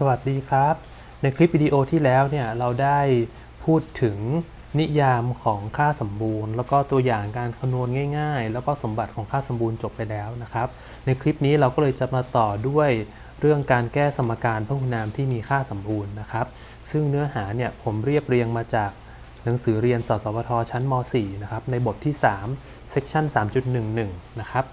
สวัสดีครับ ในคลิปวิดีโอที่แล้วเนี่ยเราได้พูดถึงนิยามของค่าสมบูรณ์ แล้วก็ตัวอย่างการคำนวณง่าย ๆ แล้วก็สมบัติของค่าสมบูรณ์จบไปแล้วนะครับ ในคลิปนี้เราก็เลยจะมาต่อด้วยเรื่องการแก้สมการพหุนามที่มีค่าสมบูรณ์นะครับ ซึ่งเนื้อหาเนี่ยผมเรียบเรียงมาจากหนังสือเรียนสสวทชั้นม .4 นะครับในบทที่ 3 section 3.11 นะครับ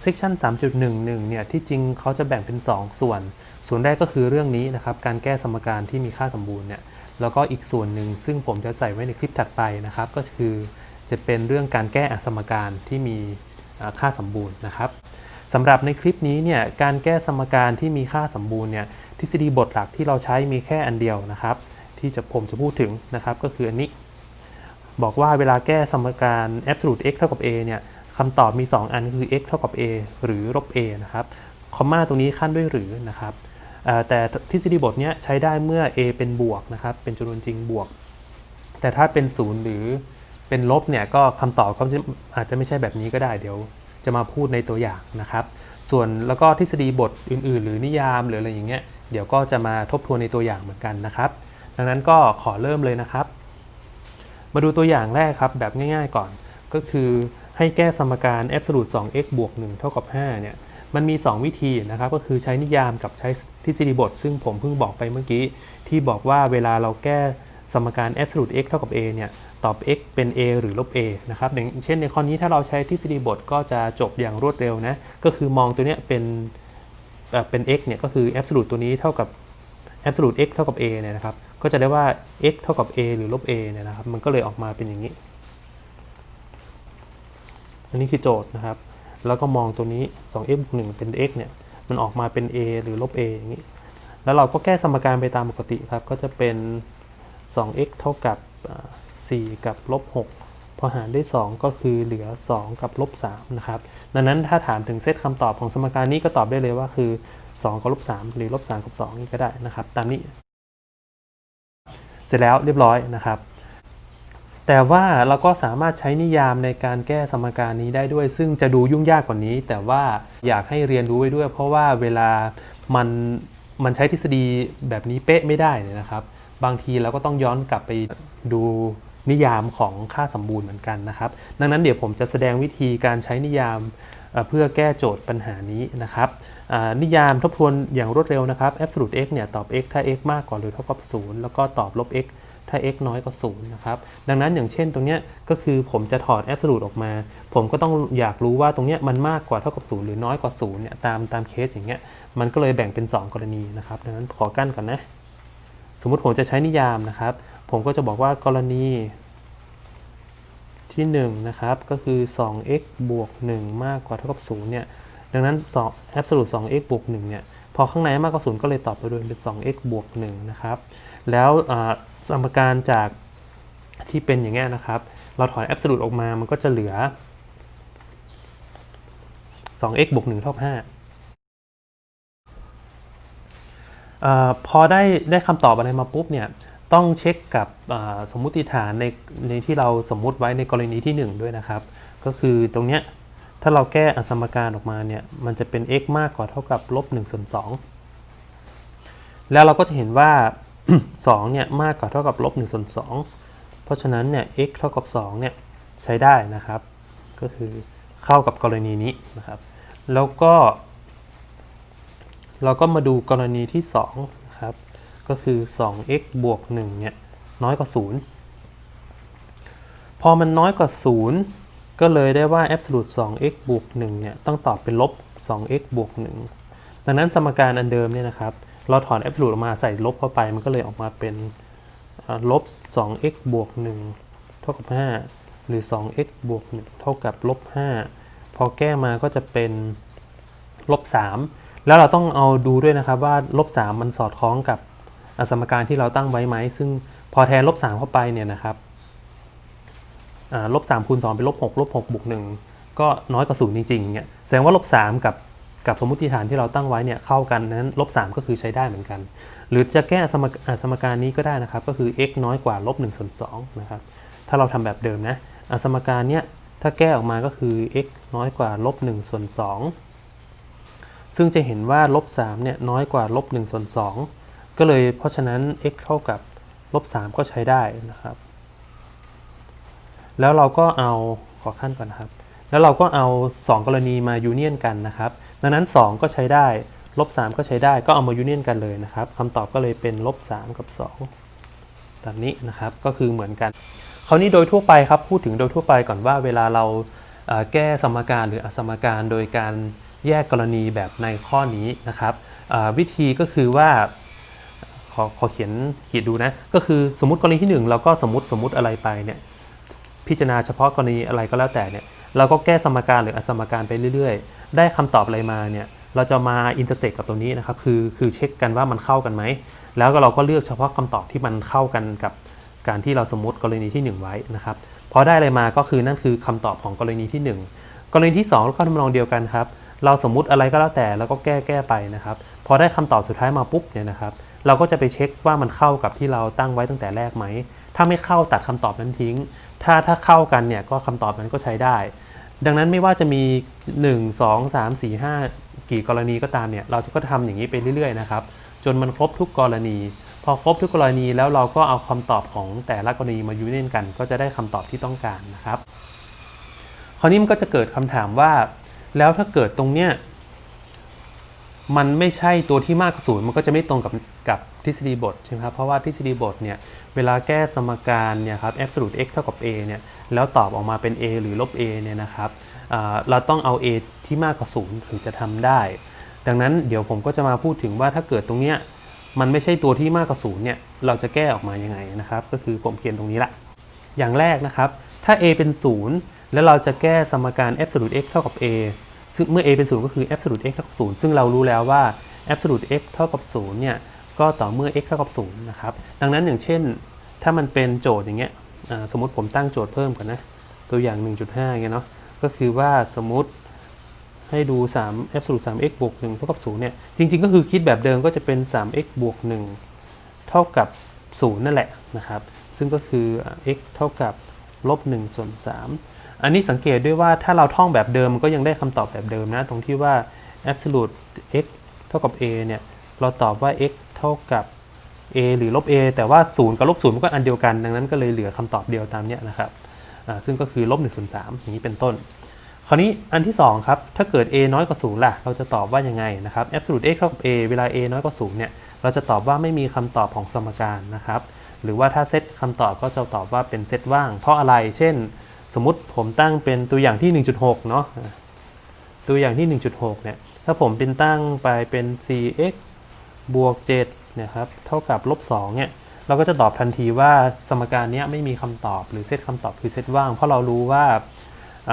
เซกชัน3.11 เนี่ยที่จริงเขาจะแบ่งเป็น 2 ส่วน ส่วนแรกก็คือเรื่องนี้นะครับการแก้สมการที่มีค่าสมบูรณ์เนี่ยแล้วก็อีกส่วนหนึ่งซึ่งผมจะใส่ไว้ในคลิปถัดไปนะครับ ก็คือจะเป็นเรื่องการแก้อสมการที่มีค่าสมบูรณ์นะครับสำหรับในคลิปนี้เนี่ยการแก้สมการที่มีค่าสมบูรณ์เนี่ยทฤษฎีบทหลักที่เราใช้มีแค่อันเดียวนะครับ ที่จะผมจะพูดถึงนะครับ ก็คืออันนี้ บอกว่าเวลาแก้สมการ absolute x เท่ากับ a เนี่ยคำตอบมี 2 อันคือ x เท่ากับ a หรือลบ a นะครับคอมมาตรงนี้ขั้นด้วยหรือนะครับ แต่ทฤษฎีบทนี้ใช้ได้เมื่อ a เป็นบวกนะครับ เป็นจำนวนจริงบวก แต่ถ้าเป็น 0 หรือเป็นลบเนี่ยก็คำตอบก็อาจจะไม่ใช่แบบนี้ก็ได้เดี๋ยว จะมาพูดในตัวอย่างนะครับ ส่วนแล้วก็ทฤษฎีบทอื่น ๆ หรือนิยามหรืออะไรอย่างเงี้ยเดี๋ยวก็จะมาทบทวนในตัวอย่างเหมือนกันนะครับ ดังนั้นก็ขอเริ่มเลยนะครับ มาดูตัวอย่างแรกครับแบบง่าย ๆ ก่อน ก็คือให้แก้สมการ absolute 2x บวก1เท่ากับ5เนี่ย มันมี 2 วิธีนะครับก็คือใช้นิยามกับใช้ทฤษฎีบท ซึ่งผมเพิ่งบอกไปเมื่อกี้ ที่บอกว่าเวลาเราแก้สมการ absolute x เท่ากับ a เนี่ย ตอบ x เป็น a หรือลบ a นะครับอย่างเช่นในข้อนี้ถ้าเราใช้ทฤษฎีบทก็จะจบอย่างรวดเร็วนะ ก็คือมองตัวเนี้ยเป็นเอเป็น x เนี่ยก็คือ absolute ตัวนี้เท่ากับ absolute x เท่ากับ a เนี่ยนะครับ ก็จะได้ว่า x เท่ากับ a หรือลบ a เนี่ยนะครับ มันก็เลยออกมาเป็นอย่างนี้ อันนี้คือโจทย์นะครับ แล้วก็มองตัวนี้ 2x บวก1เป็น x เนี่ยมันออกมาเป็น a หรือลบ a อย่างนี้ แล้วเราก็แก้สมการไปตามปกติครับ ก็จะเป็น 2x เท่ากับอ่า4กับลบ 6 พอหารด้วย 2 ก็คือเหลือ 2 กับลบ 3 นะครับ ดังนั้นถ้าถามถึงเซตคำตอบของสมการนี้ก็ตอบได้เลยว่าคือ 2 กับลบ 3 หรือลบ 3 กับ 2 นี่ก็ได้นะครับ ตามนี้ เสร็จแล้วเรียบร้อยนะครับ แต่ว่าเราก็สามารถใช้นิยามในการแก้สมการนี้ได้ด้วย ซึ่งจะดูยุ่งยากกว่านี้ แต่ว่าอยากให้เรียนรู้ไว้ด้วย เพราะว่าเวลามันมันใช้ทฤษฎีแบบนี้เป๊ะไม่ได้เนี่ยนะครับ บางทีเราก็ต้องย้อนกลับไปดูนิยามของค่าสมบูรณ์เหมือนกันนะครับ ดังนั้นเดี๋ยวผมจะแสดงวิธีการใช้นิยามเพื่อแก้โจทย์ปัญหานี้นะครับนิยามทบทวนอย่างรวดเร็วนะครับ absolute x เนี่ยตอบ x ถ้า x มากกว่าหรือเท่ากับ 0 แล้วก็ตอบลบ x ถ้า x น้อยกว่า0นะครับ ดังนั้นอย่างเช่นตรงเนี้ยก็คือผมจะถอด absolute ออกมา ผมก็ต้องอยากรู้ว่าตรงเนี้ยมันมากกว่าเท่ากับ 0 หรือน้อยกว่า0เนี่ยตามตามเคสอย่างเงี้ยมันก็เลยแบ่งเป็น 2 กรณีนะครับ ดังนั้นขอกั้นก่อนนะ สมมุติผมจะใช้นิยามนะครับ ผมก็จะบอกว่ากรณี ที่1นะครับก็คือ 2x บวก 1 มากกว่าเท่ากับ0เนี่ยดังนั้น2 absolute 2x บวก1เนี่ยพอข้างในมากกว่า0ก็เลยตอบไปด้วยเป็น 2x บวก1นะครับ แล้วสมการจากที่เป็นอย่างเงี้ยนะครับ เราถอน absolute ออกมามันก็จะเหลือ 2x บวก1เท่ากับ5อพอได้ได้คำตอบอะไรมาปุ๊บเนี่ยต้องเช็คกับสมมุติฐานในในที่เราสมมุติไว้ในกรณีที่ 1 ด้วยนะครับ ก็คือตรงเนี้ยถ้าเราแก้อสมการออกมาเนี่ยมันจะเป็น x มากกว่าเท่ากับลบ1ส่วน2แล้วเราก็จะเห็นว่า 2เนี่ยมากกว่าเท่ากับลบ1ส่วน2เพราะฉะนั้นเนี่ย x เท่ากับ2เนี่ยใช้ได้นะครับ ก็คือเข้ากับกรณีนี้นะครับ แล้วก็ เราก็มาดูกรณีที่2นะครับ ก็คือ 2x บวก1เนี่ยน้อยกว่า 0 พอมันน้อยกว่า 0 ก็เลยได้ว่า absolute 2x บวก1เนี่ยต้องตอบเป็นลบ 2x บวก1ดังนั้นสมการอันเดิมเนี่ยนะครับ เราถอน absolute ออกมาใส่ลบเข้าไป มันก็เลยออกมาเป็นอ่าลบ 2x บวก 1 เท่ากับ 5 หรือ 2x บวก 1 เท่ากับลบ 5 พอแก้มาก็จะเป็นลบ 3 แล้วเราต้องเอาดูด้วยนะครับว่าลบ 3 มันสอดคล้องกับสมการที่เราตั้งไว้ไหม ซึ่งพอแทนลบ 3 เข้าไปเนี่ยนะครับอ่าลบ3คูณ2เป็นลบ6ลบ6บวก1ก็น้อยกว่า0จริงๆเนี่ยแสดงว่าลบ3กับ กับสมมติฐานที่เราตั้งไว้เนี่ยเข้ากันนั้นลบ3ก็คือใช้ได้เหมือนกัน หรือจะแก้สมกาสมการนี้ก็ได้นะครับ ก็คือ x น้อยกว่าลบ1ส่วน2นะครับถ้าเราทำแบบเดิมนะสมการเนี้ยถ้าแก้ออกมาก็คือ x น้อยกว่าลบ1ส่วน2ซึ่งจะเห็นว่าลบ3เนี่ยน้อยกว่าลบ1ส่วน2ก็เลยเพราะฉะนั้น x เท่ากับลบ3ก็ใช้ได้นะครับ แล้วเราก็เอาขอขั้นก่อนนะครับ แล้วเราก็เอา 2 กรณีมายูเนียนกันนะครับ ดังนั้น 2 ก็ใช้ได้ลบ3ก็ใช้ได้ก็เอามายูเนียนกันเลยนะครับคำตอบก็เลยเป็นลบ3กับ2แบบนี้นะครับก็คือเหมือนกันคราวนี้โดยทั่วไปครับพูดถึงโดยทั่วไปก่อนว่าเวลาเราแก้สมการหรืออสมการโดยการแยกกรณีแบบในข้อนี้นะครับวิธีก็คือว่าขอขอเขียนขีดดูนะก็คือสมมติกรณีที่หนึ่งเราก็สมมติสมมติอะไรไปเนี่ยพิจารณาเฉพาะกรณีอะไรก็แล้วแต่เนี่ยเราก็แก้สมการหรืออสมการไปเรื่อยๆ ได้คำตอบอะไรมาเนี่ยเราจะมาอินเตอร์เซ็กกับตัวนี้นะครับคือคือเช็คกันว่ามันเข้ากันไหม แล้วก็เราก็เลือกเฉพาะคำตอบที่มันเข้ากันกับการที่เราสมมติกรณีที่ 1 ไว้นะครับพอได้อะไรมาก็คือนั่นคือคำตอบของกรณีที่ 1 กรณีที่2ก็ทำนองเดียวกันครับเราสมมุติอะไรก็แล้วแต่แล้วก็แก้แก้ไปนะครับพอได้คำตอบสุดท้ายมาปุ๊บเนี่ยนะครับเราก็จะไปเช็คว่ามันเข้ากับที่เราตั้งไว้ตั้งแต่แรกไหม ถ้าไม่เข้าตัดคำตอบนั้นทิ้ง ถ้าถ้าเข้ากันเนี่ยก็คำตอบนั้นก็ใช้ได้ ดังนั้นไม่ว่าจะมี 1 2 3 4 5 กี่กรณีก็ตามเนี่ย เราก็ทำอย่างนี้ไปเรื่อยๆนะครับ จนมันครบทุกกรณี พอครบทุกกรณีแล้วเราก็เอาคำตอบของแต่ละกรณีมายูเนียนกัน ก็จะได้คำตอบที่ต้องการนะครับ คราวนี้มันก็จะเกิดคำถามว่า แล้วถ้าเกิดตรงเนี้ย มันไม่ใช่ตัวที่มากกว่าศูนย์มันก็จะไม่ตรงกับกับทฤษฎีบทใช่ไหมครับเพราะว่าทฤษฎีบทเนี่ยเวลาแก้สมการเนี่ยครับ absolute x เท่ากับ a เนี่ยแล้วตอบออกมาเป็น a หรือลบ a เนี่ยนะครับเราต้องเอา a ที่มากกว่าศูนย์ถึงจะทำได้ ดังนั้นเดี๋ยวผมก็จะมาพูดถึงว่าถ้าเกิดตรงเนี้ยมันไม่ใช่ตัวที่มากกว่าศูนย์เนี่ยเราจะแก้ออกมายังไงนะครับ ก็คือผมเขียนตรงนี้ละอย่างแรกนะครับถ้า a เป็น 0 แล้วเราจะแก้สมการ absolute x เท่ากับ a ซึ่งเมื่อ a เป็น 0 ก็คือ absolute x เท่ากับ 0 ซึ่งเรารู้แล้วว่า absolute x เท่ากับ 0 เนี่ย ก็ต่อเมื่อ x เท่ากับ 0 นะครับ ดังนั้นอย่างเช่น ถ้ามันเป็นโจทย์อย่างเงี้ยสมมติผมตั้งโจทย์เพิ่มก่อนนะ ตัวอย่าง 1.5เงี้ยเนาะ ก็คือว่าสมมติให้ดู3 absolute 3x บวก1เท่ากับ0เนี่ย จริงๆ ก็คือคิดแบบเดิมก็จะเป็น 3x บวก1เท่ากับ 0 นั่นแหละนะครับ ซึ่งก็คือ x เท่ากับลบ1ส่วน3 อันนี้สังเกตด้วยว่าถ้าเราท่องแบบเดิมมันก็ยังได้คำตอบแบบเดิมนะ ตรงที่ว่า absolute x เท่ากับ a เนี่ย เราตอบว่า x เท่ากับ a หรือลบ a แต่ว่า 0 กับลบ0มันก็อันเดียวกัน ดังนั้นก็เลยเหลือคำตอบเดียวตามเนี้ยนะครับซึ่งก็คือลบ1ส่วน3อย่างนี้เป็นต้น คราวนี้อันที่ 2 ครับ ถ้าเกิด a น้อยกว่า0ล่ะ เราจะตอบว่ายังไงนะครับ absolute x เท่ากับ a เวลา a น้อยกว่า0เนี่ย เราจะตอบว่าไม่มีคำตอบของสมการนะครับ หรือว่าถ้าเซตคำตอบก็จะตอบว่าเป็นเซตว่าง เพราะอะไร เช่น สมมติผมตั้งเป็นตัวอย่างที่ 1.6 เนาะอะตัวอย่างที่ 1.6 เนี่ย ถ้าผมเป็นตั้งไปเป็น 4x บวก7นี่ยครับ เท่ากับลบ2เนี่ย เราก็จะตอบทันทีว่าสมการนี้ไม่มีคำตอบหรือเซตคำตอบคือเซตว่าง เพราะเรารู้ว่า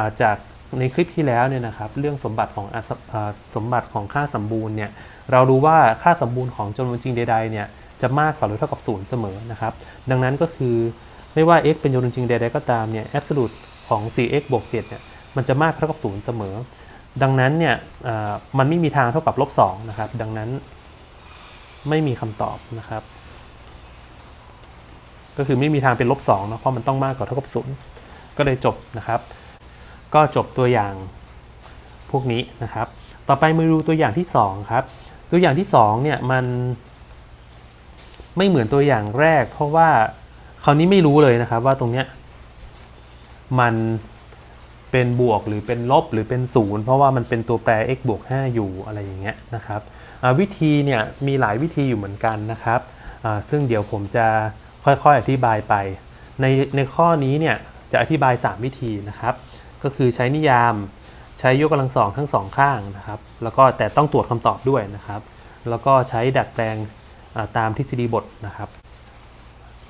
าจากในคลิปที่แล้วเนี่ยนะครับ เรื่องสมบัติของอสอสมบัติของค่าสมบูรณ์เนี่ย เรารู้ว่าค่าสมบูรณ์ของจำนวนจริงใดๆเนี่ย จะมากกว่าหรือเท่ากับ0เสมอนะครับ ดังนั้นก็คือ ไม่ว่า x เป็นจำนวนจริงใดๆก็ตามเนี่ย absolute ของ 4x บวก7เนี่ย มันจะมากเท่ากับ 0 เสมอ ดังนั้นเนี่ยอ่ามันไม่มีทางเท่ากับลบ2นะครับ ดังนั้นไม่มีคำตอบนะครับ ก็คือไม่มีทางเป็นลบ2นะเพราะมันต้องมากกว่าเท่ากับ 0 ก็เลยจบนะครับ ก็จบตัวอย่างพวกนี้นะครับ ต่อไปมาดูตัวอย่างที่ 2 ครับ ตัวอย่างที่2เนี่ยมันไม่เหมือนตัวอย่างแรก เพราะว่า คราวนี้ไม่รู้เลยนะครับว่าตรงเนี้ยมันเป็นบวกหรือเป็นลบหรือเป็นศูนย์เพราะว่ามันเป็นตัวแปร x บวก5อยู่อะไรอย่างเงี้ยนะครับวิธีเนี่ยมีหลายวิธีอยู่เหมือนกันนะครับซึ่งเดี๋ยวผมจะค่อยๆอธิบายไป ในในข้อนี้เนี่ยจะอธิบาย 3 วิธีนะครับ ก็คือใช้นิยามใช้ยกกำลังสองทั้งสองข้างนะครับ แล้วก็แต่ต้องตรวจคำตอบด้วยนะครับ แล้วก็ใช้ดัดแปลงตามทฤษฎีบทนะครับ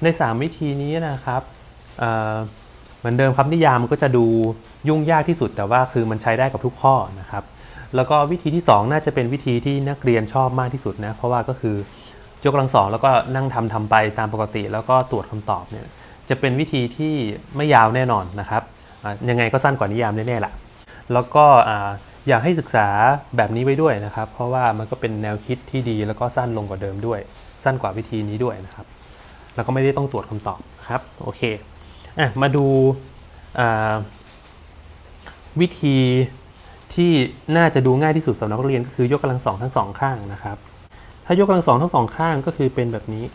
ใน 3 วิธีนี้นะครับเเหมือนเดิมครับนิยามมันก็จะดูยุ่งยากที่สุดแต่ว่าคือมันใช้ได้กับทุกข้อนะครับ แล้วก็วิธีที่ 2 น่าจะเป็นวิธีที่นักเรียนชอบมากที่สุดนะเพราะว่าก็คือยกกำลังสองแล้วก็นั่งทำทำไปตามปกติ แล้วก็ตรวจคำตอบเนี่ยจะเป็นวิธีที่ไม่ยาวแน่นอนนะครับยังไงก็สั้นกว่านิยามแน่ๆละแล้วก็อยากให้ศึกษาแบบนี้ไว้ด้วยนะครับ เพราะว่ามันก็เป็นแนวคิดที่ดีแล้วก็สั้นลงกว่าเดิมด้วย สั้นกว่าวิธีนี้ด้วยนะครับ แล้วก็ไม่ได้ต้องตรวจคำตอบครับโอเคอะมาดูวิธีที่น่าจะดูง่ายที่สุดสำหรับนักเรียนก็คือยกกำลังสองทั้งสองข้างนะครับ ถ้ายกกำลังสองทั้งสองข้างก็คือเป็นแบบนี้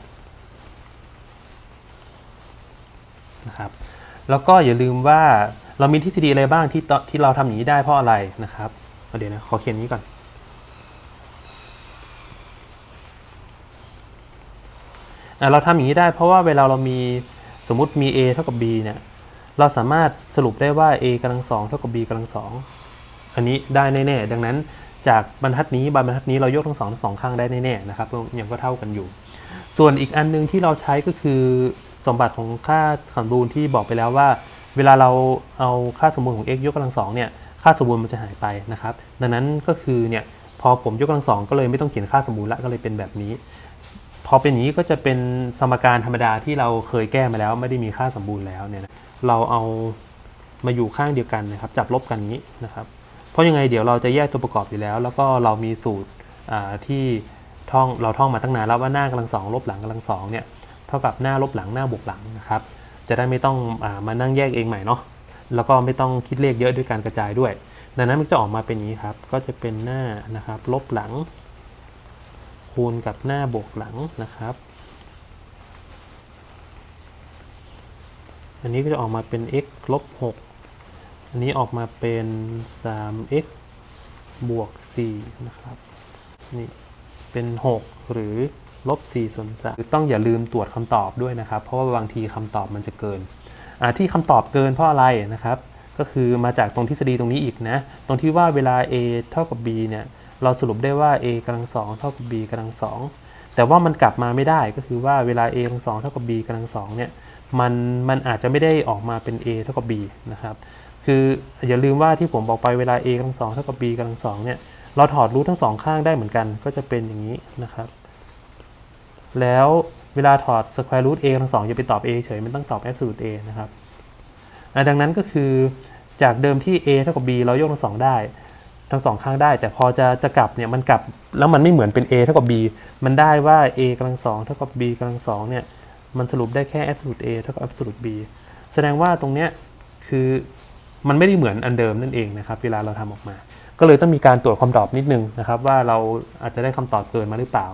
นะครับแล้วก็อย่าลืมว่าเรามีทฤษฎีอะไรบ้างที่ที่เราทำอย่างนี้ได้เพราะอะไรนะครับเดี๋ยวนะขอเขียนนี้ก่อน อะ เราทำอย่างนี้ได้เพราะว่าเวลาเรามีสมมติมี a เท่ากับ b เนี่ยเราสามารถสรุปได้ว่า a กำลังสองเท่ากับ b กำลังสองอันนี้ได้แน่ๆดังนั้นจากบรรทัดนี้บรรทัดนี้เรายกทั้งสองทั้งสองข้างได้แน่ๆนะครับยังก็เท่ากันอยู่ ส่วนอีกอันหนึงที่เราใช้ก็คือสมบัติของค่าสมบูรณ์ที่บอกไปแล้วว่า เวลาเราเอาค่าสมบูรณ์ของ x ยกกำลังสองเนี่ยค่าสมบูรณ์มันจะหายไปนะครับ ดังนั้นก็คือเนี่ยพอผมยกกำลังสองก็เลยไม่ต้องเขียนค่าสมบูรณ์ละก็เลยเป็นแบบนี้ พอเป็นอย่างนี้ก็จะเป็นสมการธรรมดาที่เราเคยแก้มาแล้ว ไม่ได้มีค่าสมบูรณ์แล้วเนี่ยนะเราเอามาอยู่ข้างเดียวกันนะครับ จับลบกันนี้นะครับ เพราะยังไงเดี๋ยวเราจะแยกตัวประกอบอยู่แล้ว แล้วก็เรามีสูตรที่ท่องเราท่องมาตั้งนานแล้วว่าหน้ากำลังสองลบหลังกำลังสองเนี่ยเท่ากับหน้าลบหลังหน้าบวกหลังนะครับ จะได้ไม่ต้องอามานั่งแยกเองใหม่เนาะแล้วก็ไม่ต้องคิดเลขเยอะด้วยการกระจายด้วย ดังนั้นมันจะออกมาเป็นอย่างนี้ครับ ก็จะเป็นหน้านะครับลบหลัง คูณกับหน้าบวกหลังนะครับ อันนี้ก็จะออกมาเป็น x ลบ6อันนี้ออกมาเป็น 3x บวก4นะครับ นี่เป็น 6 หรือลบ4ส่วน3ต้องอย่าลืมตรวจคำตอบด้วยนะครับ เพราะว่าบางทีคำตอบมันจะเกินที่คำตอบเกินเพราะอะไรนะครับ ก็คือมาจากตรงทฤษฎีตรงนี้อีกนะ ตรงที่ว่าเวลา a เท่ากับ b เนี่ย เราสรุปได้ว่า a กำลังสองเท่ากับ b กำลังสองแต่ว่ามันกลับมาไม่ได้ก็คือว่าเวลา a กำลังสองเท่ากับ b กำลังสองเนี่ยมันมันอาจจะไม่ได้ออกมาเป็น a เท่ากับ b นะครับคืออย่าลืมว่าที่ผมบอกไปเวลา a กำลังสองเท่ากับ b กำลังสองเนี่ยเราถอดรูททั้งสองข้างได้เหมือนกัน ก็จะเป็นอย่างนี้นะครับ แล้วเวลาถอด square root a กำลังสองอย่าไปตอบ a เฉยมันต้องตอบ absolute a นะครับดังนั้นก็คือจากเดิมที่ a เท่ากับ b เรายกทั้งสองได้ ทั้งสองข้างได้ แต่พอจะจะกลับเนี่ยมันกลับแล้วมันไม่เหมือนเป็น a เท่ากับ b มันได้ว่า a กำลังสองเท่ากับ b กำลังสองเนี่ยมันสรุปได้แค่ absolute a เท่ากับ absolute b แสดงว่าตรงเนี้ยคือมันไม่ได้เหมือนอันเดิมนั่นเองนะครับเวลาเราทำออกมา ก็เลยต้องมีการตรวจคำตอบนิดนึงนะครับ ว่าเราอาจจะได้คำตอบเกินมาหรือเปล่า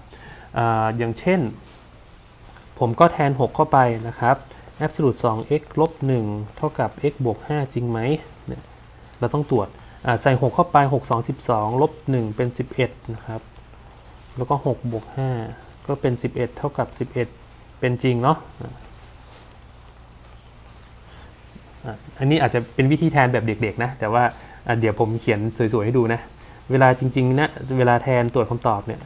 ออย่างเช่น ผมก็แทน 6 เข้าไปนะครับ absolute 2x ลบ1เท่ากับ x บวก5จริงไหม เราต้องตรวจ ใส่ 6 เข้าไป 6 2 12 ลบ 1 เป็น 11 นะครับ แล้วก็ 6 บวก 5 ก็เป็น 11 เท่ากับ 11 เป็นจริงเนาะอันนี้อาจจะเป็นวิธีแทนแบบเด็กๆนะ แต่ว่าเดี๋ยวผมเขียนสวยๆให้ดูนะ เวลาจริงๆนะ เวลาแทนตรวจคำตอบเนี่ย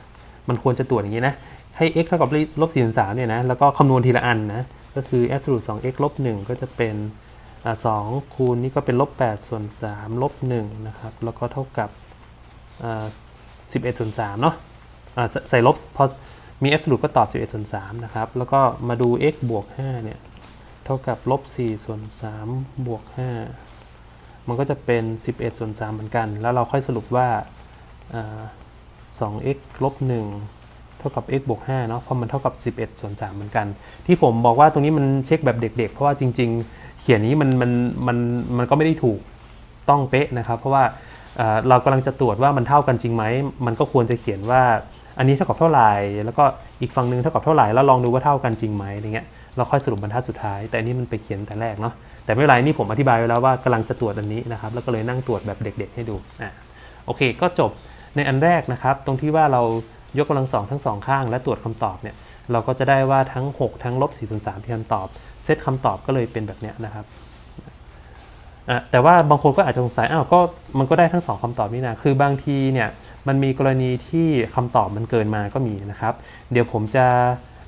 มันควรจะตรวจอย่างนี้นะ ให้ x เท่ากับลบ4ส่วน3เนี่ยนะ แล้วก็คำนวณทีละอันนะ ก็คือ absolute 2x ลบ1ก็จะเป็น สองคูณนี่ก็เป็นลบ8ส่วน3ลบ1นะครับแล้วก็เท่ากับ11ส่วน3เนาะใส่ลบพอมี absolute ก็ตอบ 11ส่วน3นะครับแล้วก็มาดู x บวก5เนี่ยเท่ากับลบ4ส่วน3บวก5มันก็จะเป็น 11ส่วน3เหมือนกัน แล้วเราค่อยสรุปว่าอ่า 2x ลบ1เท่ากับ x บวก5เนาะเพราะมันเท่ากับ 11ส่วน3เหมือนกัน ที่ผมบอกว่าตรงนี้มันเช็คแบบเด็ก ๆ เพราะว่าจริง ๆ เขียนนี้มันมันมันมันก็ไม่ได้ถูกต้องเป๊ะนะครับ เพราะว่าเรากำลังจะตรวจว่ามันเท่ากันจริงไหม มันก็ควรจะเขียนว่าอันนี้เท่ากับเท่าไหร่ แล้วก็อีกฝั่งหนึงเท่ากับเท่าไหร่ แล้วลองดูว่าเท่ากันจริงไหมอะไรเงี้ย เราค่อยสรุปบรรทัดสุดท้าย แต่อันนี้มันไปเขียนแต่แรกเนาะ แต่ไม่ไรนี่ผมอธิบายไว้แล้วว่ากำลังจะตรวจอันนี้นะครับ แล้วก็เลยนั่งตรวจแบบเด็ก ๆ ให้ดู อะ โอเค ก็จบในอันแรกนะครับ ตรงที่ว่าเรายกกำลังสองทั้งสองข้าง และตรวจคำตอบเนี่ย เราก็จะได้ว่าทั้ง 6 ทั้งลบ4ส่วน3ที่คำตอบ เซตคำตอบก็เลยเป็นแบบนี้นะครับแต่ว่าบางคนก็อาจจะสงสัยอ้าวก็มันก็ได้ทั้งสองคำตอบนี่นะคือบางทีเนี่ยมันมีกรณีที่คำตอบมันเกินมาก็มีนะครับ เดี๋ยวผมจะ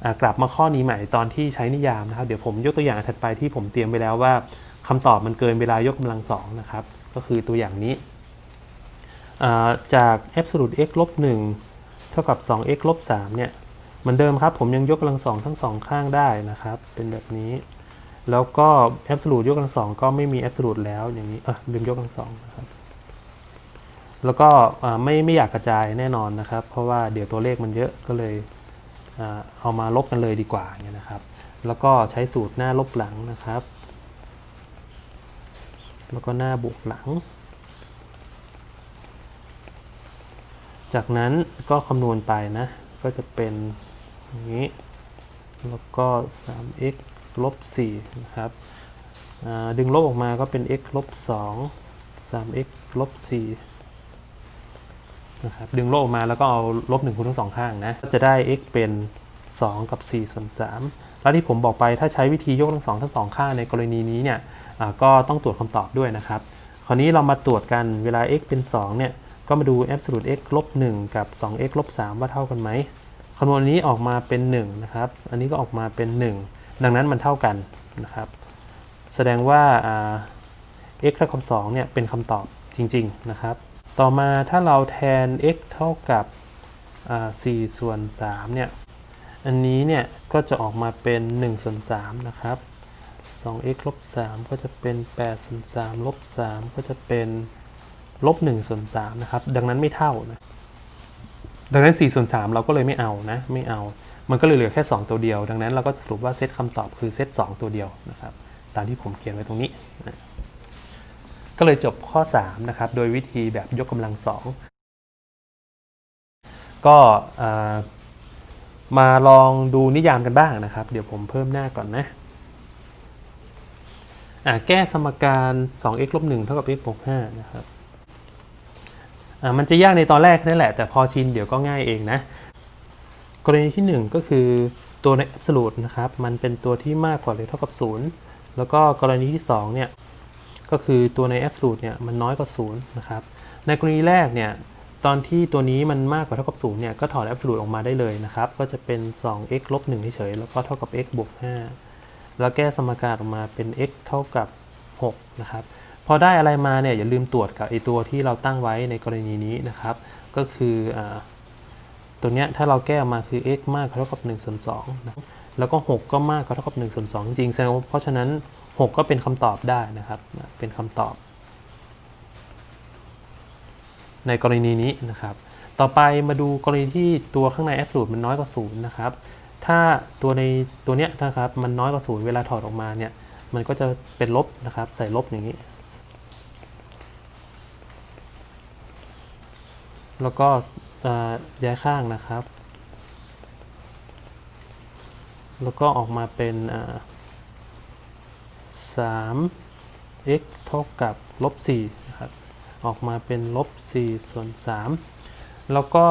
ะกลับมาข้อนี้ใหม่ตอนที่ใช้นิยามนะครับ เดี๋ยวผมยกตัวอย่างถัดไปที่ผมเตรียมไว้แล้วว่าคำตอบมันเกินเวลายกกำลังสองนะครับ ก็คือตัวอย่างนี้อ่าจาก absolute x ลบ1เท่ากับ 2x ลบ3เนี่ย เหมือนเดิมครับผมยังยกกำลังสองทั้งสองข้างได้นะครับ เป็นแบบนี้ แล้วก็ absolute ยกกำลังสองก็ไม่มี absolute แล้วอย่างนี้เอะลืมยกกำลังสองนะครับแล้วก็ไม่ไม่อยากกระจายแน่นอนนะครับ เพราะว่าเดี๋ยวตัวเลขมันเยอะก็เลยเอามาลบกันเลยดีกว่าอย่างเงี้ยนะครับ แล้วก็ใช้สูตรหน้าลบหลังนะครับ แล้วก็หน้าบวกหลัง จากนั้นก็คำนวณไปนะ ก็จะเป็น อย่างนี้ แล้วก็ 3x ลบ4นะครับ ดึงลบออกมาก็เป็น x ลบ2 3x ลบ4นะครับ ดึงลบออกมาแล้วก็เอาลบ1คูณทั้งสองข้างนะก็จะได้ x เป็น 2 กับ4ส่วน3แล้วที่ผมบอกไปถ้าใช้วิธียกทั้งสองทั้งสองข้างในกรณีนี้เนี่ยก็ต้องตรวจคำตอบด้วยนะครับ คราวนี้เรามาตรวจกันเวลา x เป็น 2 เนี่ย ก็มาดู absolute x ลบ1กับ 2x ลบ3ว่าเท่ากันไหม คำนวณอันนี้ออกมาเป็น1นะครับ อันนี้ก็ออกมาเป็น 1 ดังนั้นมันเท่ากันนะครับ แสดงว่า x เท่ากับ2เนี่ยเป็นคำตอบจริง ๆ นะครับ ต่อมาถ้าเราแทน x เท่ากับอ่า4ส่วน3เนี่ย อันนี้เนี่ยก็จะออกมาเป็น1ส่วน3นะครับ 2x ลบ3ก็จะเป็น8ส่วน3ลบ3ก็จะเป็นลบ1ส่วน3นะครับ ดังนั้นไม่เท่านะ ดังนั้น4ส่วน3เราก็เลยไม่เอานะไม่เอา มันก็เลยเหลือแค่ 2 ตัวเดียว ดังนั้นเราก็สรุปว่าเซตคำตอบคือเซต2ตัวเดียวนะครับตามที่ผมเขียนไว้ตรงนี้นะก็เลยจบข้อ3นะครับโดยวิธีแบบยกกำลัง 2 ก็มาลองดูนิยามกันบ้างนะครับ เดี๋ยวผมเพิ่มหน้าก่อนนะแก้สมการ 2x ลบ1เท่ากับ x บวก5นะครับ มันจะยากในตอนแรกนั่นแหละ แต่พอชินเดี๋ยวก็ง่ายเองนะ กรณีที่ 1 ก็คือตัวใน absolute นะครับ มันเป็นตัวที่มากกว่าหรือเท่ากับ 0 แล้วก็กรณีที่2เนี่ยก็คือตัวใน absolute เนี่ยมันน้อยกว่า0นะครับในกรณีแรกเนี่ยตอนที่ตัวนี้มันมากกว่าเท่ากับ0เนี่ยก็ถอด absolute ออกมาได้เลยนะครับ ก็จะเป็น 2x ลบ1เฉยๆแล้วก็เท่ากับ x บวก5แล้วแก้สมการออกมาเป็น x เท่ากับ6นะครับ พอได้อะไรมาเนี่ยอย่าลืมตรวจกับไอตัวที่เราตั้งไว้ในกรณีนี้นะครับ ก็คืออตัวเนี้ยถ้าเราแก้ออกมาคือ x มากกว่าเท่ากับ1ส่วน2นะแล้วก็ 6 ก็มากกว่าเท่ากับ1ส่วน2จริงแสดงว่าเพราะฉะนั้น 6 ก็เป็นคำตอบได้นะครับ เป็นคำตอบ ในกรณีนี้นะครับ ต่อไปมาดูกรณีที่ตัวข้างใน absolute มันน้อยกว่า0นะครับ ถ้าตัวในตัวเนี้ยนะครับมันน้อยกว่า0เวลาถอดออกมาเนี่ย มันก็จะเป็นลบนะครับ ใส่ลบอย่างนี้ แล้วก็ย้ายข้างนะครับ แล้วก็ออกมาเป็นอ่า3 x เท่ากับลบ4นะครับ ออกมาเป็นลบ4ส่วน 3 แล้วก็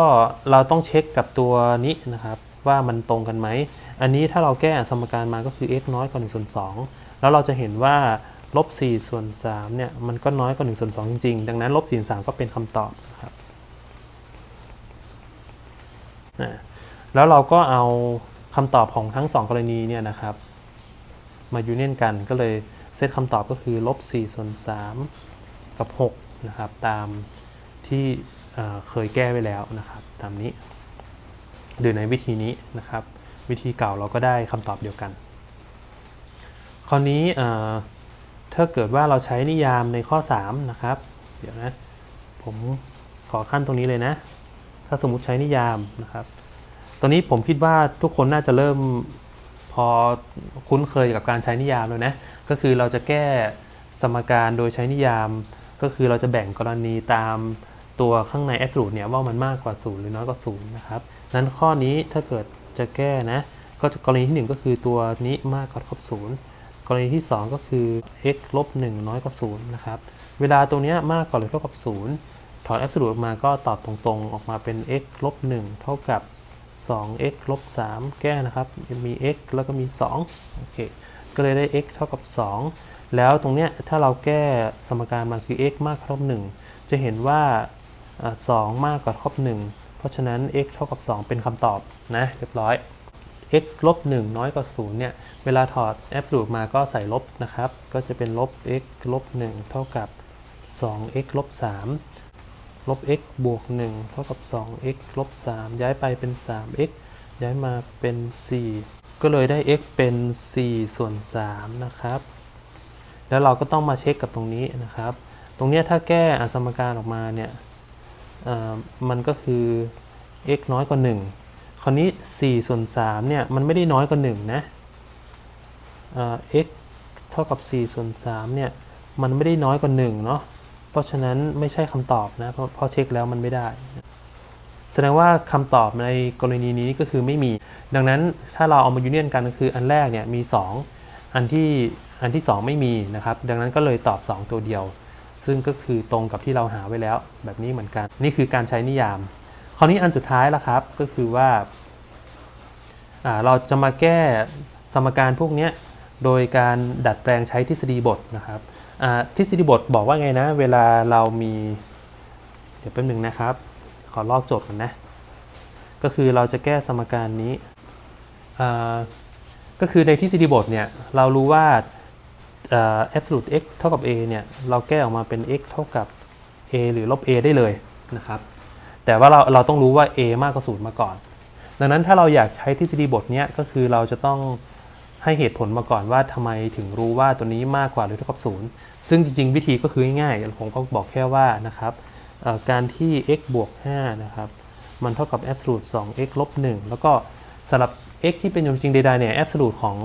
เราต้องเช็คกับตัวนี้นะครับ ว่ามันตรงกันไหม อันนี้ถ้าเราแก้สมการมาก็คือ x น้อยกว่า1ส่วน2แล้วเราจะเห็นว่าลบ4ส่วน3เนี่ยมันก็น้อยกว่า1ส่วน2จริงๆ ดังนั้นลบ4ส่วน3ก็เป็นคำตอบนะครับอ่า แล้วเราก็เอาคำตอบของทั้ง 2 กรณีเนี่ยนะครับ มายูเนียนกันก็เลยเซตคำตอบก็คือลบ4ส่วน3กับ6นะครับตามที่เเคยแก้ไว้แล้วนะครับตามนี้หรือในวิธีนี้นะครับ วิธีเก่าเราก็ได้คำตอบเดียวกัน คราวนี้ถ้าเกิดว่าเราใช้นิยามในข้อ 3 นะครับ เดี๋ยวนะ ผมขอขั้นตรงนี้เลยนะ ถ้าสมมุติใช้นิยามนะครับ ตอนนี้ผมคิดว่าทุกคนน่าจะเริ่มพอคุ้นเคยกับการใช้นิยามแล้วนะ ก็คือเราจะแก้สมการโดยใช้นิยาม ก็คือเราจะแบ่งกรณีตามตัวข้างใน absolute เนี่ยว่ามันมากกว่า 0 หรือน้อยกว่า 0 นะครับ นั้นข้อนี้ถ้าเกิดจะแก้นะ ก็จะกรณีที่ 1 ก็คือตัวนี้มากกว่าเท่ากับ0 กรณีที่ 2 ก็คือ x ลบ1น้อยกว่า0นะครับ เวลาตรงเนี้ยมากกว่าหรือเท่ากับ 0 อด absolute ออกมาก็ตอบตรงๆ ออกมาเป็น x ลบ1เท่ากับ 2x ลบ3แก้นะครับ มี x แล้วก็มี2โอเค ก็เลยได้ x เท่ากับ 2 แล้วตรงเนี้ยถ้าเราแก้สมการมาคือ x มากกว่าเท่ากับ1จะเห็นว่าอ่า2มากกว่าเท่ากับ1เพราะฉะนั้น x เท่ากับ 2 เป็นคำตอบนะเรียบร้อย x ลบ1น้อยกว่า0เนี่ย เวลาถอด absolute มาก็ใส่ลบนะครับ ก็จะเป็นลบ x ลบ1เท่ากับ 2x ลบ3 ลบ x บวก 1 เท่ากับ 2x ลบ 3 ย้ายไปเป็น 3x ย้ายมาเป็น 4 ก็เลยได้ x เป็น 4 ส่วน 3 นะครับ แล้วเราก็ต้องมาเช็คกับตรงนี้นะครับ ตรงเนี้ยถ้าแก้อสมการออกมาเนี่ยมันก็คือ x น้อยกว่า 1 คราวนี้ 4 ส่วน 3 เนี่ย มันไม่ได้น้อยกว่า 1 นะเอ่อ x เท่ากับ 4 ส่วน 3 เนี่ย มันไม่ได้น้อยกว่า 1 เนาะ เพราะฉะนั้นไม่ใช่คำตอบนะเพราะเพราะเช็คแล้วมันไม่ได้ แสดงว่าคำตอบในกรณีนี้ก็คือไม่มี ดังนั้นถ้าเราเอามายูเนียนกันก็คืออันแรกเนี่ยมี 2 อันที่อันที่ 2 ไม่มีนะครับ ดังนั้นก็เลยตอบ 2 ตัวเดียว ซึ่งก็คือตรงกับที่เราหาไว้แล้ว แบบนี้เหมือนกัน นี่คือการใช้นิยาม คราวนี้อันสุดท้ายละครับ ก็คือว่าาเราจะมาแก้สมการพวกนี้โดยการดัดแปลงใช้ทฤษฎีบทนะครับ ทฤษฎีบทบอกว่าไงนะ เวลาเรามี เดี๋ยวแป๊บหนึ่งนะครับ ขอลอกโจทย์กันนะ ก็คือเราจะแก้สมการนี้ ก็คือในทฤษฎีบทเนี่ย เรารู้ว่าอ่า absolute x เท่ากับ a เนี่ย เราแก้ออกมาเป็น x เท่ากับ a หรือลบ a ได้เลยนะครับ แต่ว่าเราเราต้องรู้ว่า a มากกว่า0มาก่อน ดังนั้นถ้าเราอยากใช้ทฤษฎีบทเนี้ยก็คือเราจะต้องให้เหตุผลมาก่อนว่าทำไมถึงรู้ว่าตัวนี้มากกว่าหรือเท่ากับ0 ซึ่งจริง ๆ วิธีก็คือง่ายๆผมก็บอกแค่ว่านะครับการที่ x บวก5นะครับมันเท่ากับ absolute 2x ลบ1แล้วก็สำหรับ x ที่เป็นจำนวนจริงใดๆเนี่ย absolute ของ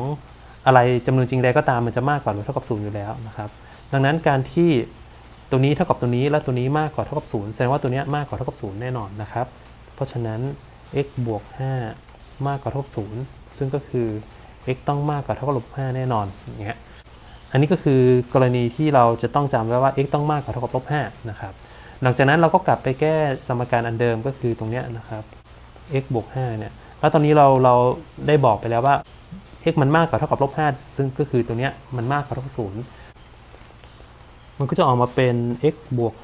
อะไรจำนวนจริงใดก็ตามมันจะมากกว่าหรือเท่ากับ 0 อยู่แล้วนะครับ ดังนั้นการที่ตัวนี้เท่ากับตัวนี้และตัวนี้มากกว่าเท่ากับ0แสดงว่าตัวนี้มากกว่าเท่ากับ 0 แน่นอนนะครับ เพราะฉะนั้น x บวก 5 มากกว่าเท่ากับ 0 ซึ่งก็คือ x ต้องมากกว่าเท่ากับลบ5แน่นอนอย่างเงี้ย อันนี้ก็คือกรณีที่เราจะต้องจำไว้ว่า x ต้องมากกว่าเท่ากับลบ5นะครับ หลังจากนั้นเราก็กลับไปแก้สมการอันเดิมก็คือตรงนี้นะครับ x บวก5เนี่ย แล้วตอนนี้เราเราได้บอกไปแล้วว่า x มันมากกว่าเท่ากับลบ5ซึ่งก็คือตัวเนี้มันมากกว่าเท่ากับ0มันก็จะออกมาเป็น x บวก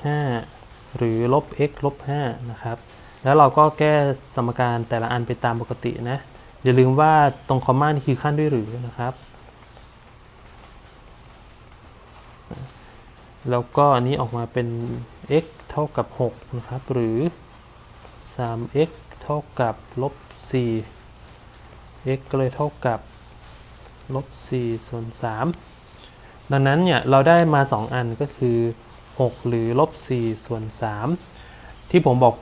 5หรือลบ x ลบ5นะครับ แล้วเราก็แก้สมการแต่ละอันไปตามปกตินะ อย่าลืมว่าตรงคอมมานี่คือขั้นด้วยหรือนะครับ แล้วก็อันนี้ออกมาเป็น x เท่ากับ 6 นะครับ หรือ 3x เท่ากับลบ 4 x ก็เลยเท่ากับลบ 4 ส่วน 3 ดังนั้นเนี่ย เราได้มา 2 อันก็คือ 6 หรือลบ 4 ส่วน 3 ที่ผมบอก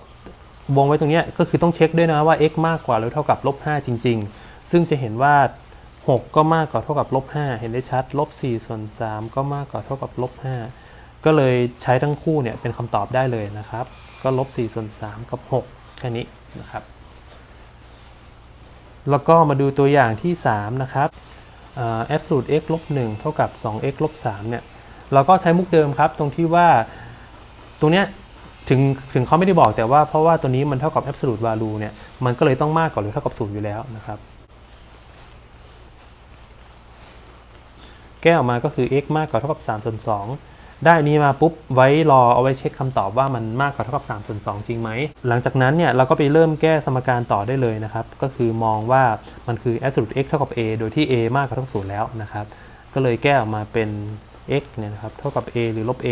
วงไว้ตรงนี้ก็คือต้องเช็คด้วยนะว่า x มากกว่าหรือเท่ากับลบ 5 จริง ๆ ซึ่งจะเห็นว่า 6 ก็มากกว่าเท่ากับลบ 5 เห็นได้ชัดลบ 4 ส่วน 3 ก็มากกว่าเท่ากับลบ 5 ก็เลยใช้ทั้งคู่เนี่ยเป็นคำตอบได้เลยนะครับ ก็ลบ4ส่วน3กับ6แค่นี้นะครับ แล้วก็มาดูตัวอย่างที่ 3 นะครับอ่า absolute x ลบ1เท่ากับ 2x ลบ3เนี่ย เราก็ใช้มุกเดิมครับตรงที่ว่าตรงเนี้ยถึงถึงเขาไม่ได้บอกแต่ว่าเพราะว่าตัวนี้มันเท่ากับ absolute value เนี่ย มันก็เลยต้องมากกว่าหรือเท่ากับ 0 อยู่แล้วนะครับ แก้ออกมาก็คือ x มากกว่าเท่ากับ3ส่วน2 ได้อันนี้มาปุ๊บไว้รอเอาไว้เช็คคำตอบว่ามันมากกว่าเท่ากับ3ส่วน2จริงไหม หลังจากนั้นเนี่ยเราก็ไปเริ่มแก้สมการต่อได้เลยนะครับ ก็คือมองว่ามันคือ absolute x เท่ากับ a โดยที่ a มากกว่าเท่ากับ0แล้วนะครับ ก็เลยแก้ออกมาเป็น x เนี่ยนะครับเท่ากับ a หรือลบ a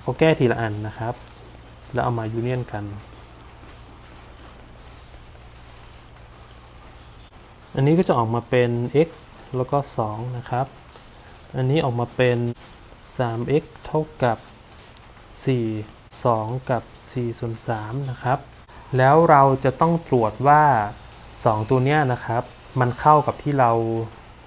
เขาแก้ทีละอันนะครับ แล้วเอามายูเนียนกัน อันนี้ก็จะออกมาเป็น x แล้วก็ 2 นะครับ อันนี้ออกมาเป็น 3x เท่ากับ 4 2 กับ4ส่วน3นะครับ แล้วเราจะต้องตรวจว่า 2 ตัวเนี้ยนะครับ มันเข้ากับที่เรา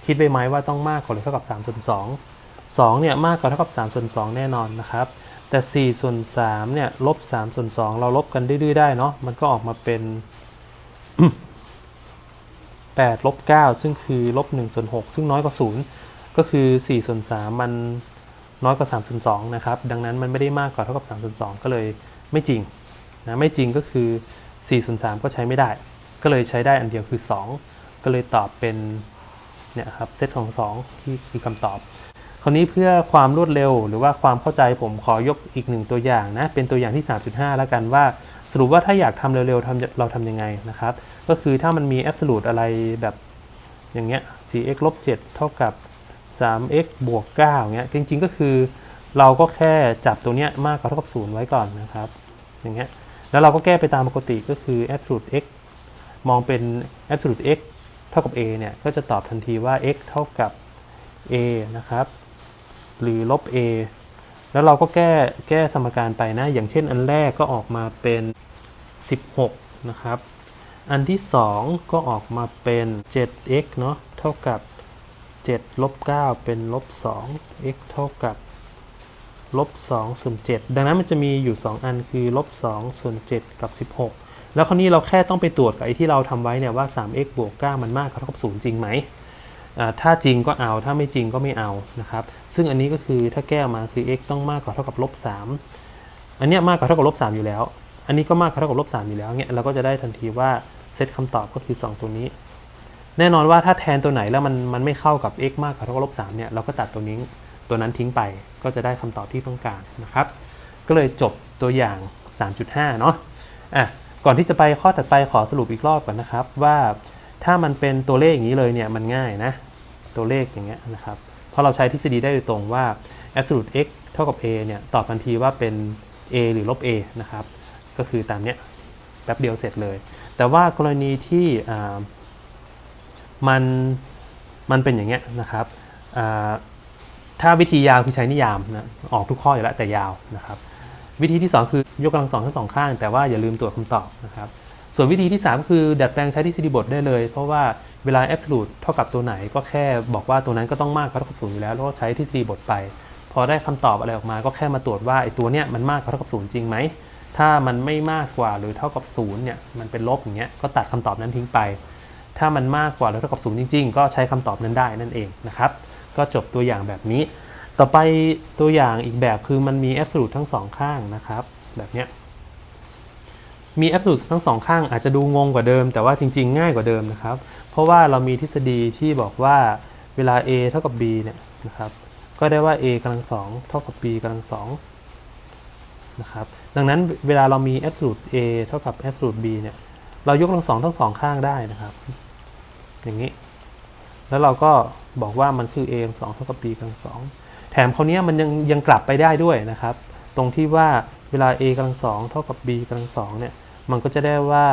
คิดไว้ไหมว่าต้องมากกว่าหรือเท่ากับ3ส่วน2 2เนี่ยมากกว่าเท่ากับ3ส่วน2แน่นอนนะครับ แต่4ส่วน3เนี่ยลบ3ส่วน2เราลบกันดื้อๆได้เนาะมันก็ออกมาเป็น 8ลบ9ซึ่งคือลบ1ส่วน6ซึ่งน้อยกว่า 0 ก็คือ4ส่วน3มันน้อยกว่า3ส่วน2นะครับ ดังนั้นมันไม่ได้มากกว่าเท่ากับ3ส่วน2ก็เลยไม่จริงนะไม่จริงก็คือ4ส่วน3ก็ใช้ไม่ได้ ก็เลยใช้ได้อันเดียวคือ 2 ก็เลยตอบเป็นเนี่ยครับเซตของ 2 ที่คือคำตอบ คราวนี้เพื่อความรวดเร็วหรือว่าความเข้าใจผมขอยกอีกหนึ่งตัวอย่างนะเป็นตัวอย่างที่ 3.5 แล้วกันว่า สรุปว่าถ้าอยากทำเร็วๆทำเราทำยังไงนะครับ ก็คือถ้ามันมี absolute อะไรแบบอย่างเงี้ย 4x ลบ7เท่ากับ 3x บวก9เงี้ยจริงๆก็คือเราก็แค่จับตัวเนี้ยมากกว่าเท่ากับ 0 ไว้ก่อนนะครับ อย่างเงี้ยแล้วเราก็แก้ไปตามปกติก็คือ absolute x มองเป็น absolute x เท่ากับ a เนี่ย ก็จะตอบทันทีว่า x เท่ากับ a นะครับ หรือลบ a แล้วเราก็แก้แก้สมการไปนะ อย่างเช่นอันแรกก็ออกมาเป็น 16 นะครับ อันที่ 2 ก็ออกมาเป็น 7x เนาะเท่ากับ 7 ลบ 9 เป็นลบ 2 x เท่ากับลบ2ส่วน7ดังนั้นมันจะมีอยู่ 2 อันคือลบ2ส่วน7กับ 16 แล้วคราวนี้เราแค่ต้องไปตรวจกับไอ้ที่เราทำไว้เนี่ยว่า 3x บวก 9 มันมากเท่ากับ 0 จริงไหม ถ้าจริงก็เอาถ้าไม่จริงก็ไม่เอานะครับ ซึ่งอันนี้ก็คือถ้าแก้มาคือ x ต้องมากกว่าเท่ากับลบ3อันนี้มากกว่าเท่ากับลบ3อยู่แล้ว อันนี้ก็มากกว่าเท่ากับลบ3อยู่แล้วเนี่ยเราก็จะได้ทันทีว่าเซตคำตอบก็คือ 2 ตัวนี้ แน่นอนว่าถ้าแทนตัวไหนแล้วมันมันไม่เข้ากับ x มากกว่าเท่ากับลบ3เนี่ยเราก็ตัดตัวนี้ตัวนั้นทิ้งไปก็จะได้คำตอบที่ต้องการนะครับ ก็เลยจบตัวอย่าง 3.5 เนาะอะก่อนที่จะไปข้อถัดไปขอสรุปอีกรอบก่อนนะครับว่าถ้ามันเป็นตัวเลขอย่างนี้เลยเนี่ยมันง่ายนะ ตัวเลขอย่างเงี้ยนะครับเพราะเราใช้ทฤษฎีได้โดยตรงว่า absolute x เท่ากับ a เนี่ยตอบทันทีว่าเป็น a หรือลบ a นะครับ ก็คือตามเนี้ยแป๊บเดียวเสร็จเลย แต่ว่ากรณีที่มันมันเป็นอย่างเงี้ยนะครับถ้าวิธียาวคือใช้นิยามนะออกทุกข้ออยู่แล้วแต่ยาวนะครับ วิธีที่ 2 คือยกกำลังสองทั้งสองข้าง แต่ว่าอย่าลืมตรวจคำตอบนะครับ ส่วนวิธีที่ 3 คือดัดแปลงใช้ทฤษฎีบทได้เลย เพราะว่าเวลา absolute เท่ากับตัวไหนก็แค่บอกว่าตัวนั้นก็ต้องมากกว่าเท่ากับศูนย์อยู่แล้วแล้วก็ใช้ทฤษฎีบทไป พอได้คำตอบอะไรออกมาก็แค่มาตรวจว่าไอ้ตัวเนี้ยมันมากกว่าเท่ากับศูนย์จริงไหมถ้ามันไม่มากกว่าหรือเท่ากับศูนย์เนี่ยมันเป็นลบอย่างเงี้ยก็ตัดคำตอบนั้นทิ้งไป ถ้ามันมากกว่าหรือเท่ากับศูนย์จริง ๆ ก็ใช้คำตอบนั้นได้นั่นเองนะครับก็จบตัวอย่างแบบนี้ ต่อไปตัวอย่างอีกแบบคือมันมี absolute ทั้งสองข้างนะครับแบบเนี้ย มี absolute ทั้งสองข้างอาจจะดูงงกว่าเดิม แต่ว่าจริง ๆ ง่ายกว่าเดิมนะครับ เพราะว่าเรามีทฤษฎีที่บอกว่าเวลา a เท่ากับ b เนี่ยนะครับก็ได้ว่า a กำลังสองเท่ากับ b กำลังสองนะครับดังนั้นเวลาเรามี absolute a เท่ากับ absolute b เนี่ยเรายกกำลังสองทั้งสองข้างได้นะครับ อย่างนี้ แล้วเราก็บอกว่ามันคือ a กำลังสองเท่ากับ b กำลังสองแถมคราวนี้มันยังยังกลับไปได้ด้วยนะครับ ตรงที่ว่าเวลา a กำลังสองเท่ากับ b กำลังสองเนี่ย มันก็จะได้ว่า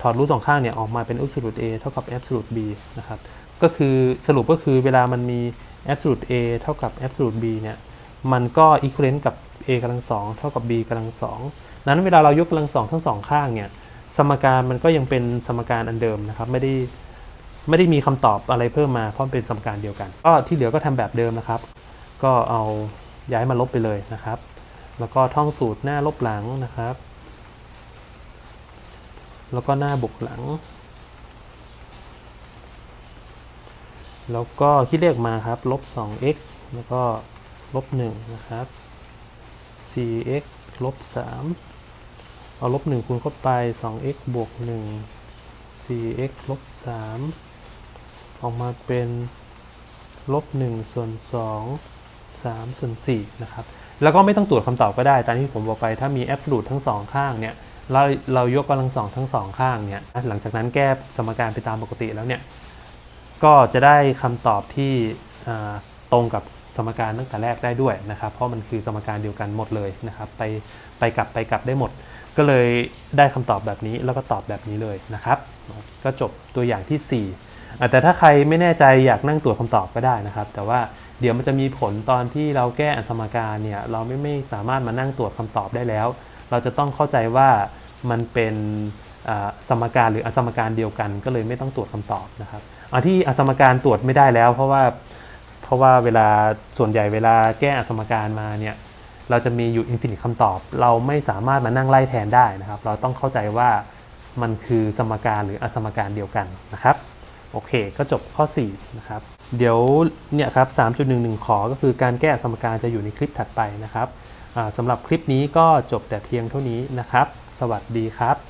ถอดรูทสองข้างเนี่ยออกมาเป็น absolute a เท่ากับ absolute b นะครับ ก็คือสรุปก็คือเวลามันมี absolute a เท่ากับ absolute b เนี่ย มันก็ equivalent กับ a กำลังสองเท่ากับ b กำลังสองนั้นเวลาเรายกกำลังสองทั้งสองข้างเนี่ย สมการมันก็ยังเป็นสมการอันเดิมนะครับ ไม่ได้ไม่ได้มีคำตอบอะไรเพิ่มมา เพราะมันเป็นสมการเดียวกัน ก็ที่เหลือก็ทำแบบเดิมนะครับ ก็เอาย้ายมาลบไปเลยนะครับ แล้วก็ท่องสูตรหน้าลบหลังนะครับ แล้วก็หน้าบวกหลัง แล้วก็คิดเลขมาครับลบ 2x แล้วก็ลบ1นะครับ 4x ลบ 3 เอาลบ 1 คูณเข้าไป 2x บวก 1 4x ลบ 3 ออกมาเป็นลบ 1 ส่วน 2 3ส่วน4นะครับ แล้วก็ไม่ต้องตรวจคำตอบก็ได้ ตามที่ผมบอกไป ถ้ามี absolute ทั้งสองข้างเนี่ย เราเรายกกำลังสองทั้งสองข้างเนี่ยหลังจากนั้นแก้สมการไปตามปกติแล้วเนี่ยก็จะได้คำตอบที่ตรงกับสมการตั้งแต่แรกได้ด้วยนะครับ เพราะมันคือสมการเดียวกันหมดเลยนะครับ ไปไปกลับไปกลับได้หมด ก็เลยได้คำตอบแบบนี้แล้วก็ตอบแบบนี้เลยนะครับ ก็จบตัวอย่างที่4อ่แต่ถ้าใครไม่แน่ใจอยากนั่งตรวจคำตอบก็ได้นะครับ แต่ว่าเดี๋ยวมันจะมีผลตอนที่เราแก้อันสมการเนี่ยเราไม่ไม่สามารถมานั่งตรวจคำตอบได้แล้ว เราจะต้องเข้าใจว่ามันเป็นสมการหรืออสมการเดียวกัน ก็เลยไม่ต้องตรวจคำตอบนะครับอันที่อสมการตรวจไม่ได้แล้ว เพราะว่าเพราะว่าเวลาส่วนใหญ่เวลาแก้อสมการมาเนี่ยเราจะมีอยู่อินฟินิตคำตอบ เราไม่สามารถมานั่งไล่แทนได้นะครับ เราต้องเข้าใจว่ามันคือสมการหรืออสมการเดียวกันนะครับโอเค ก็จบข้อ 4 นะครับ เดี๋ยวเนี่ยครับ 3.11 ขอก็คือการแก้สมการจะอยู่ในคลิปถัดไปนะครับ สำหรับคลิปนี้ก็จบแต่เพียงเท่านี้นะครับ สวัสดีครับ